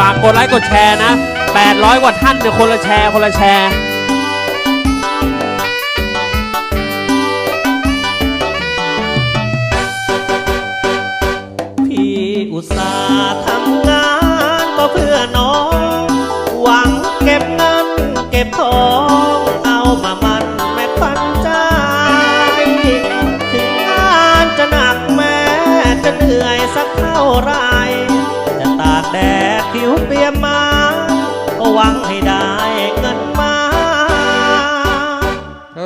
ฝากกดไลค์กดแชร์นะ 800 กว่าท่านเนี่ยคนละแชร์คนละแชร์พี่อุตส่า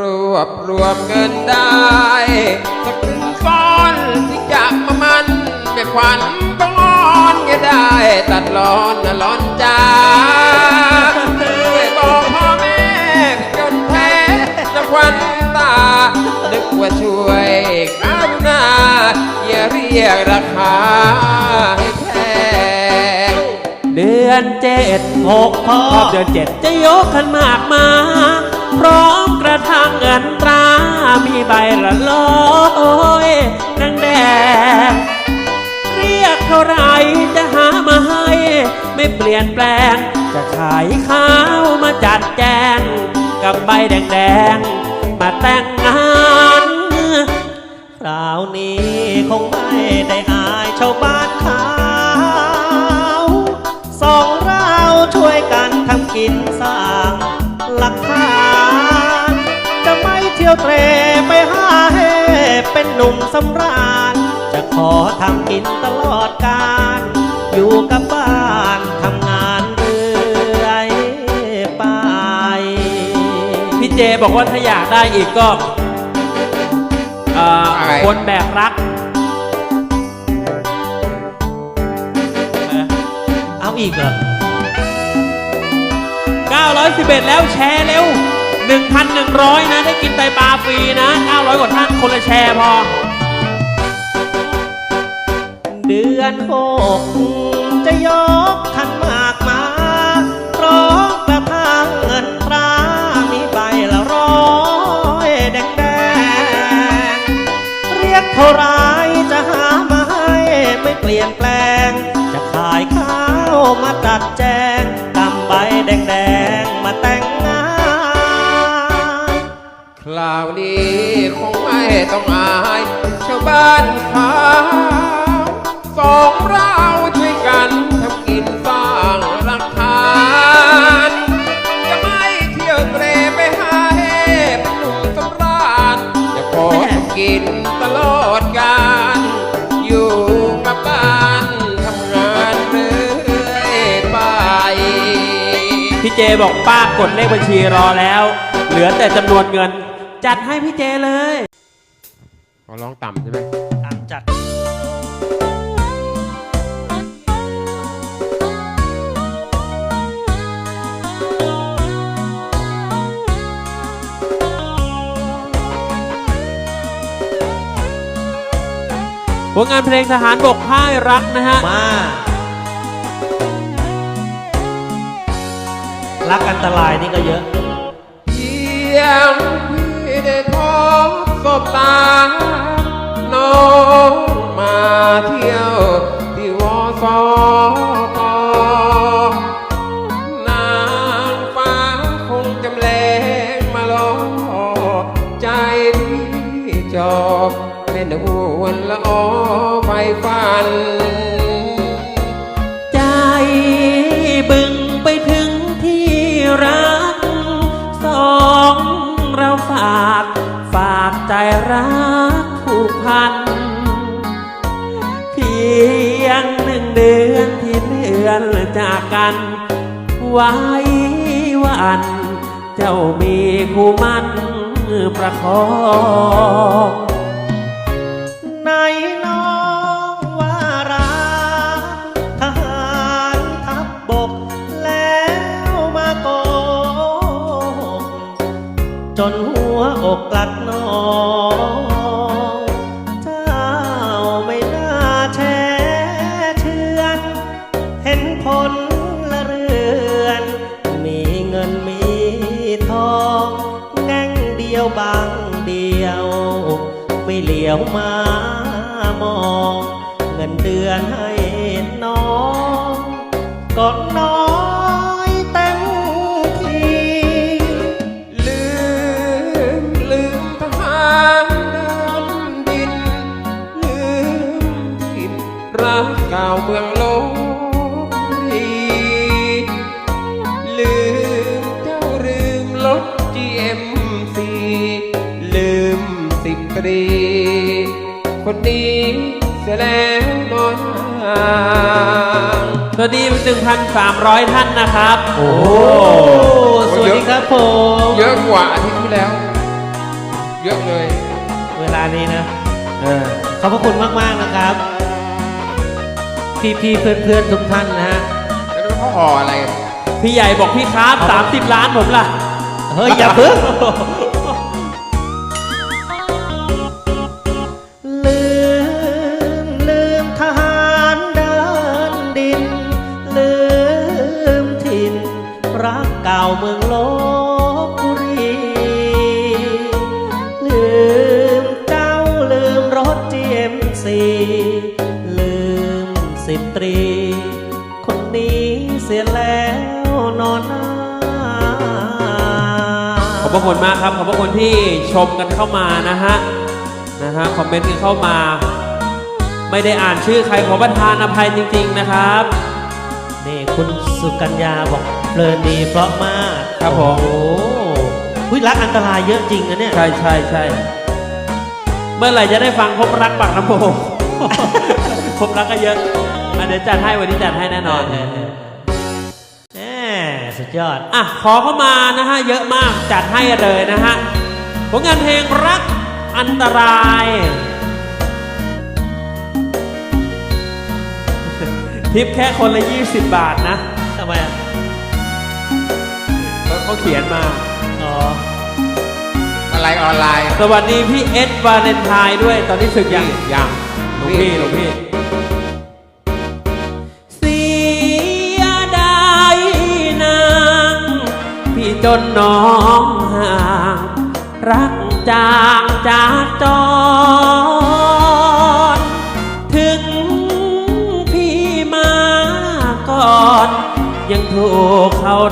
รวบรวมเงินได้สักหนึ่งก้อนที่จะมามันแม่ขวัญต้องอ่อนก็ได้ ตัดร้อนนะร้อนใจช่วยบอกพ่อแม่จนแพ้จะควันตา นึกว่าช่วยกรุณาอย่าเรียกราคาให้แพงเดือนเจ็ดหกพ่อเดือนเจ็ดจะยกขันมากมา ร้อมกระทั่งเงินตรา มีใบละร้อยนางแดงเรียกเท่าไรจะหามาให้ ไม่เปลี่ยนแปลง จะขายข้าวมาจัดแจง กับใบแดงๆมาแต่งงานคราวนี้คงไม่ได้อายชาวบ้านเขาสองเราช่วยกันทำกิน สำราญ จะขอทำกินตลอดกาลอยู่กับบ้านทำงานเรื่อยไป พี่เจบอกว่าถ้าอยากได้อีกก็เอ่ออะไร คนแบกรักเออเอาอีกเหรอ 911 แล้วแชร์เร็ว 1,100 นะ ได้กินไตปลาฟรีนะ 900 กว่าท่านคนละแชร์พอ อนหกจะยกขันมากมาร้องแบบทางเงินตรามีใบละร้อยแดงแดงเรียกเท่าไรจะหามาให้ไม่เปลี่ยนแปลง จะขายข้าวมาตัดแจงกำใบแดงแดงมาแต่งงานคราวนี้คงไม่ต้องอาย ชาวบ้านเขา พี่เจบอกป้ากดเลขบัญชีรอแล้ว เหลือแต่จำนวนเงิน จัดให้พี่เจเลย ขอร้องต่ำใช่ไหมตามจัด ผลงานเพลงทหารบกพ่ายรักนะฮะ มา รักอันตรายนี่ก็เยอะ เพียงพี่ได้พบสบตา น้องมาเที่ยว ใจรักผูกพัน เพียงหนึ่งเดือนที่เลือนจากกัน ไว้วันเจ้ามีคู่มั่นประคองในน้องว่ารักทหารทัพบบกแล้วมาโกหกจนหัวอกกลัด องเจ้าไม่น่าแช่เชือนเห็นผลละเรือน มีเงินมีทองแง่งเดียวบางเดียว ไม่เหลียวมามอง เงินเดือนให้น้องก็น้อย คนนี้เสียแล้วน้อยห่างสวัสดี 1,300 ท่านนะครับ โอ้โอ้สวัสดีครับผม เยอะกว่าอาทิตย์ที่แล้ว เยอะเลย เวลานี้นะเออขอบพระคุณมาก ๆ นะครับ พี่ ๆ เพื่อน ๆ ทุกท่านนะฮะ แล้วเขาห่ออะไร พี่ใหญ่บอกพี่ครับ 30 ล้านผมล่ะ เฮ้ย อย่าเพิ่ง เมืองลบบุรี ลืมเจ้าลืมรถ GMC ลืมสิบตรี คนนี้เสียแล้วนอนหน้า ขอบพระคุณมากครับ ขอบพระคุณที่ชมกันเข้ามานะฮะ นะฮะ คอมเมนต์กันเข้ามา ไม่ได้อ่านชื่อใครขอประทานอภัยจริง ๆ นะครับ นี่คุณสุกัญญาบอกเพลินดีเพราะมากครับผม โอ้โหอุ๊ยรักอันตรายเยอะจริงนะเนี่ย ใช่ใช่ใช่เมื่อไหร่จะได้ฟังพบรักปากน้ำโพ พบรักก็เยอะอะเดี๋ยวจัดให้วันนี้จัดให้แน่นอนแหมสุดยอด อะขอเข้ามานะฮะเยอะมากจัดให้เลยนะฮะผลงานเพลงรักอันตราย ทิปแค่คนละ 20 บาทนะทำไมอะเขาเขาเขียนมา อ๋อ อะไรออนไลน์สวัสดีพี่เอสวาเลนไทน์ด้วย ตอนนี้สึกยัง ยังหลวงพี่หลวงพี่เสียดายนางพี่จนน้องห่าง รักจางจากจร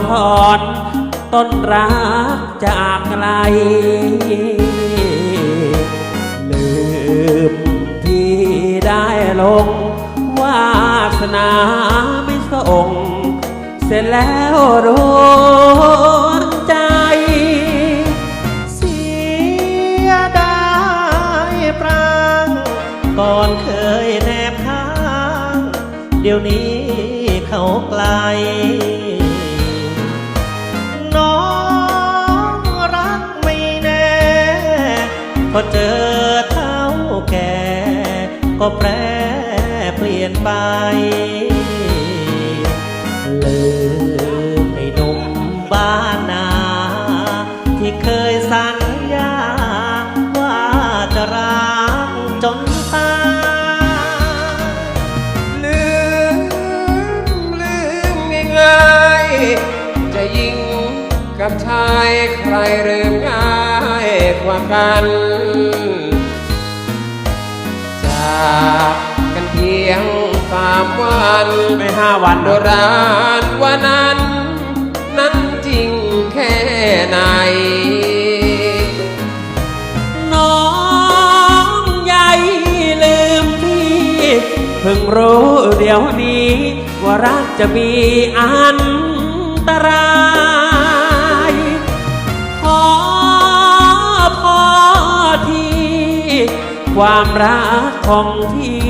ทอนต้นรักจากไกล ลืมที่ได้ลงวาสนาไม่ส่ง เสร็จแล้วดวงใจเสียดายปรางก่อนเคยแนบข้าง เดี๋ยวนี้เขาไกล พอเจอเท่าแก่ ก็แปรเปลี่ยนไป ลืมไอ้นมบ้านนา ที่เคยสัญญา ว่าจะรักจนตายลืม ลืมง่ายๆจะยิงกับชายใครเริ่มง่าย กว่ากัน จากกันเพียงสามวันไม่ห้าวันโบนะราณว่านั้น นั้นจริงแค่ไหน น้องใหญ่ลืมพี่เพิ่งรู้เดี๋ยวนี้ ว่ารักจะมีอันตราย ความรักของพี่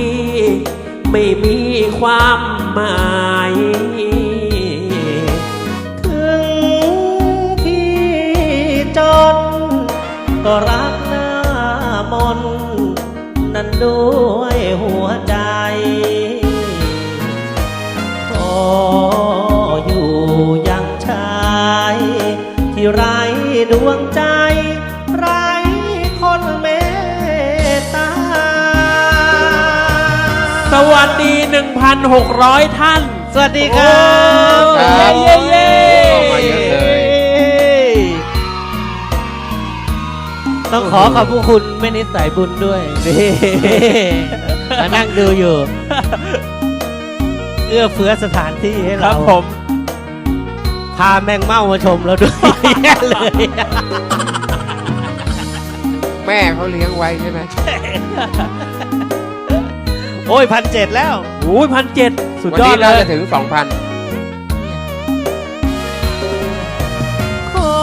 ไม่มีความหมาย ถึงพี่จน ก็รักหน้ามน นั้นด้วยหัวใจ ขออยู่อยังชาย ที่ไร้ดวงใจ สวัสดี 1,600 ท่าน สวัสดีครับโอ้ครับ เย้เย้มาเยอะเลย ต้องขอขอบพระคุณแม่นิดสายบุญด้วยนี่มานั่งดูอยู่ออื้อเฟื้อสถานที่ให้คเรารับผม พาแมงเม่ามาชมเราด้วยแย่เลย แม่เขาเลี้ยงไว้ใช่ไหม โอ้ยพันเจ็ดแล้วโอ้ยพันเจ็ดสุดวันยอนี้ดเลเรายจะถึงสองพันขอ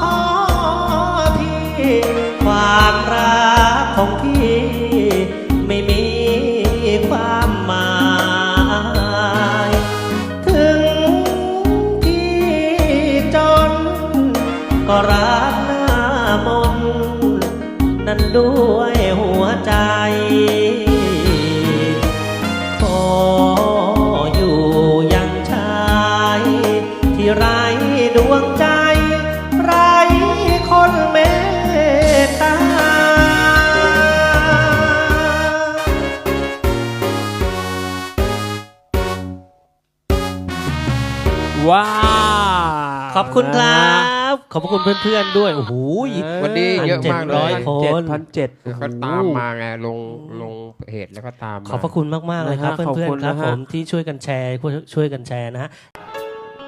พ่อพี่ความรัก อบคุณครับ ขอบพระคุณเพื่อนๆด้วย โอ้โหวันนี้เยอะมากเลร้อยยคนพันเจ็ดเขาตามมาไงลงลงเพจแล้วก็ตามมาขอบพระคุณมากๆเลยครับนะฮะเพื่อนขอบคุณๆครับนะผฮะมที่ช่วยกันแชร์ช่วยกันแชร์นะฮะ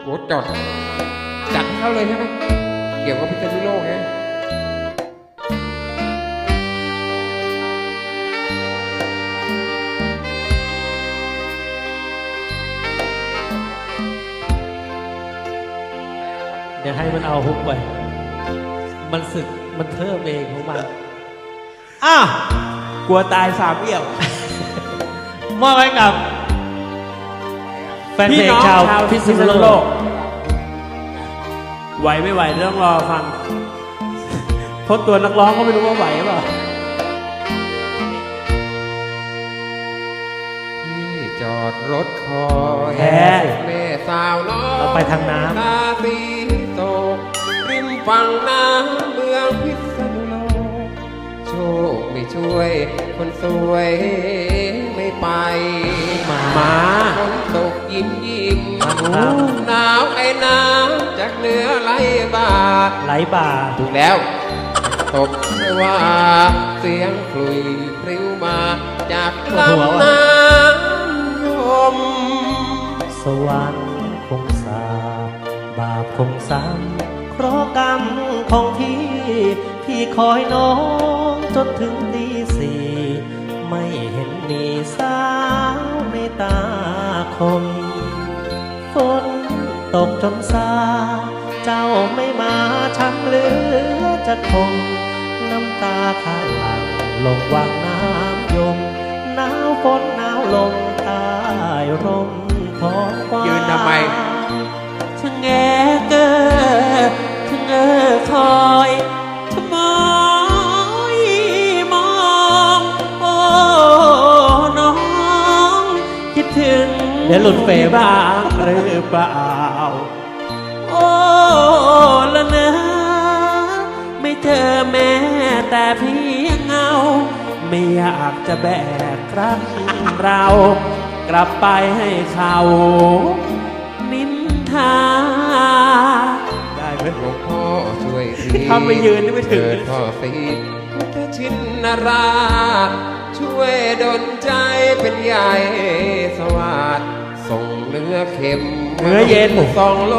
โอ้จดจัดให้เขาเลยใช่ไหมเกี่ยวกับพิษณุโลก ไงเดี๋ยวให้มันเอาฮุกไป มันสึกมันเพิ่มเองของมันอะกลัวตายสามเอี่ยว มอบให้กับ แฟนเพลงชาวพิษณุโลก ไหวไม่ไหวเดี๋ยวต้องรอฟังเพราะตัวนักร้องก็ไม่รู้ว่าไหวหรือเปล่า รถคอยแพ้แม่สาวน้อยเราไปทางน้ำตาสีตก ริมฝั่งน้ำเมืองพิษณุโลก โชคไม่ช่วย คนสวยไม่ไปมามาฝนตกยิ้มยิ้มครับหนาวไอ้น้ำจากเหนือไหลบ่าไหลบ่าถูกแล้วตบไม่ว่า เสียงคลุยปลิวมาจากปวดหัวลำว่ะน้ำย ม สวรรค์คงสาบบาปคงซ้ำเพราะกรรมของพี่พี่คอยน้องจนถึงตีสี่ไม่เห็นมีสาวในตาคมฝนตกจนซา เจ้าไม่มาช้ำเหลือจะทนน้ำตาข้างหลังลงวางน้ำยม ฝนหนาวลมใต้ร่มท้องฟ้ายืนทำไมชะแงเกอชะเงอคอยชะมอยมองโอ้น้องคิดถึงเดี๋ยวหลุดเฟบ้างหรือเปล่าโอ้ละเนอไม่เจอแม้แต่เพียงเงา ไม่อยากจะแบก รักเรากลับไปให้เขา นินทา ได้ไหมหลวงพ่อช่วยทีถ้าไม่ยืนนี่ไม่ถึง เกิดพ่อสีพุทธชินนารา ช่วยดลใจเป็นใหญ่สวัสดส่งเนื้อเค็มเนื้อเย็น สองโล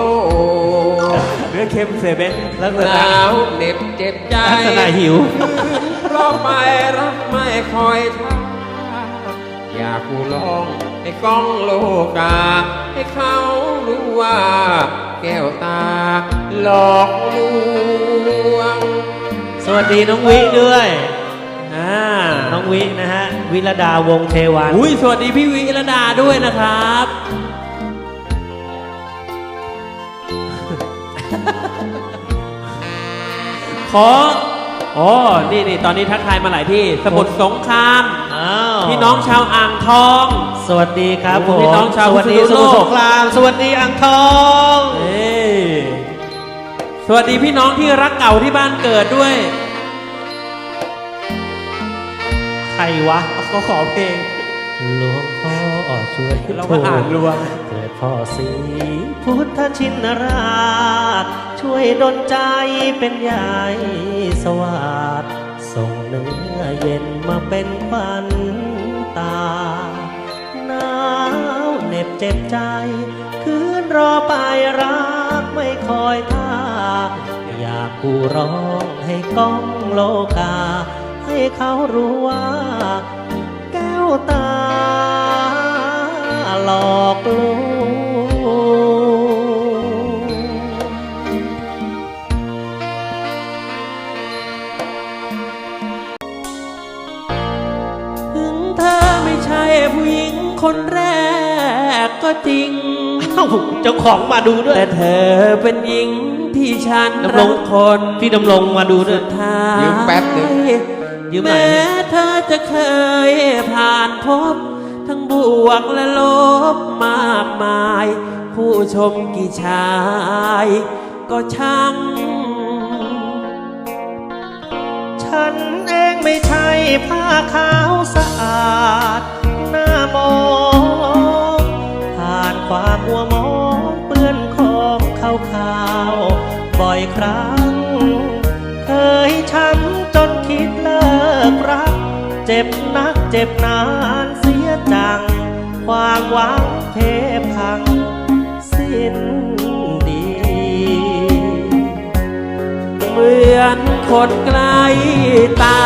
เนื้อเค็มเซเว่นลักษหณะนาวเหน็บเจ็บใจลักษณะหิว เพราะไม่รักไม่คอยท่า อยากกูลองให้กล้องโลกา ให้เขารู้ว่า แก้วตาหลอกลวง สวัสดีน้องวิด้วยอ่าน้องวินะฮะ วิรดาวงศ์เทวันอุ้ยสวัสดีพี่วิรดาด้วยนะครับ ขอ อ๋อนี่นี่ตอนนี้ทักทายมาหลายที่ สมุทรสงคราม อ้าวพี่น้องชาวอ่างทอง สวัสดีครับผมพี่น้องชาวสวัสดีพิสษณุมุทรโลกสงคราม สวัสดีอ่างทองเอ้ยสวัสดีพี่น้องที่รักเก่าที่บ้านเกิดด้วย ใครวะก็ขอเพลงหลวงพ่อช่วยเราก็อ่านรวมเกิด พ่อสีพุทธชินราช ช่วยดลใจเป็นใหญ่สวัสดส่งเนื้อเย็นมาเป็นขวัญตาหน้เจ็บใจ คืนรอไปรักไม่คอยท่า อยากกูร้องให้ก้องโลกา ให้เขารู้ว่า แก้วตาหลอกลวง คนแรกก็จริง เอ้าเจ้าของมาดูด้วย แต่เธอเป็นหญิงที่ฉันดำรรังกคนพี่ดำรงมาดูด้วสุยดท้ายยืมแป๊บหนึ่ง ยืมหน่อยแม้เธอจะเคยผ่านพบ ทั้งบวกและลบมากมาย ผู้ชมกี่ชาย ก็ช่าง ฉันเองไม่ใช่ผ้าขาวสะอาดหน้า มองผ่านความมัวมองเปื้อนของขาวขาวๆบ่อยครั้ง เคยช้ำจนคิดเลิกรัก เจ็บนักเจ็บนานเสียจัง ความหวังเพพัง สิ้นดี เหมือนคนใกลตา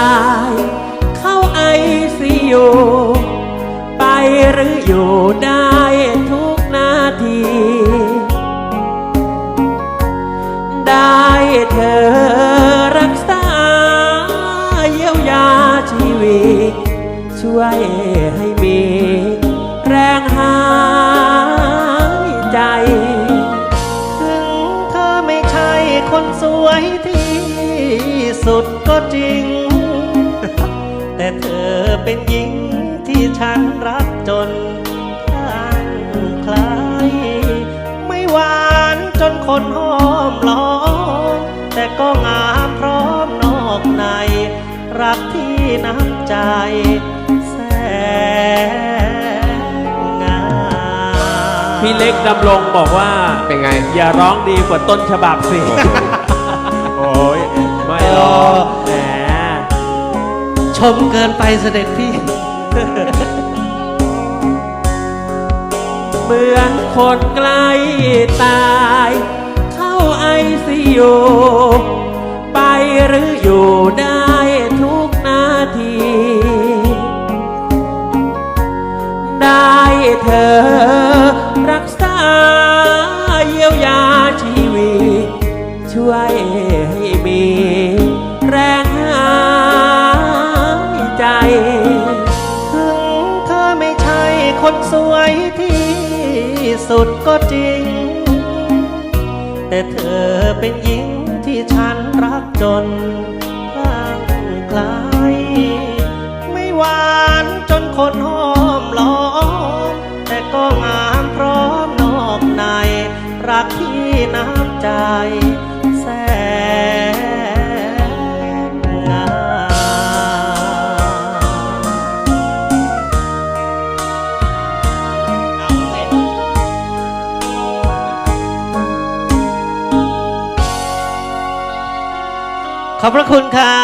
ย เข้าไอซียู หรืออยู่ได้ทุกนาที ได้เธอรักษาเยียวยาชีวิต ช่วยให้มีแรงหายใจ ถึงเธอไม่ใช่คนสวยที่สุดก็จริง แต่เธอเป็นหญิง ฉันรักจนคลั่งไคล้าย ไม่หวานจนคนห้อมล้อมแต่ก็งามพร้อมนอกใน รักที่น้ำใจแสนงาม พี่เล็กดำรงบอกว่า เป็นไง อย่าร้องดีกว่าต้นฉบับสิ โอ้ยไม่หรอกแหมชมเกินไปเสด็จพี่ มือนคนใกล้ตาย เข้าไอซียูไปหรืออยู่ได้ทุกนาที ได้เธอ สุดก็จริง แต่เธอเป็นหญิงที่ฉันรักจนคลั่งไคล้ายไม่หวานจนคนห้อมล้อม แต่ก็งามพร้อมนอกใน รักที่น้ำใจ ขอบพระคุณค่ะ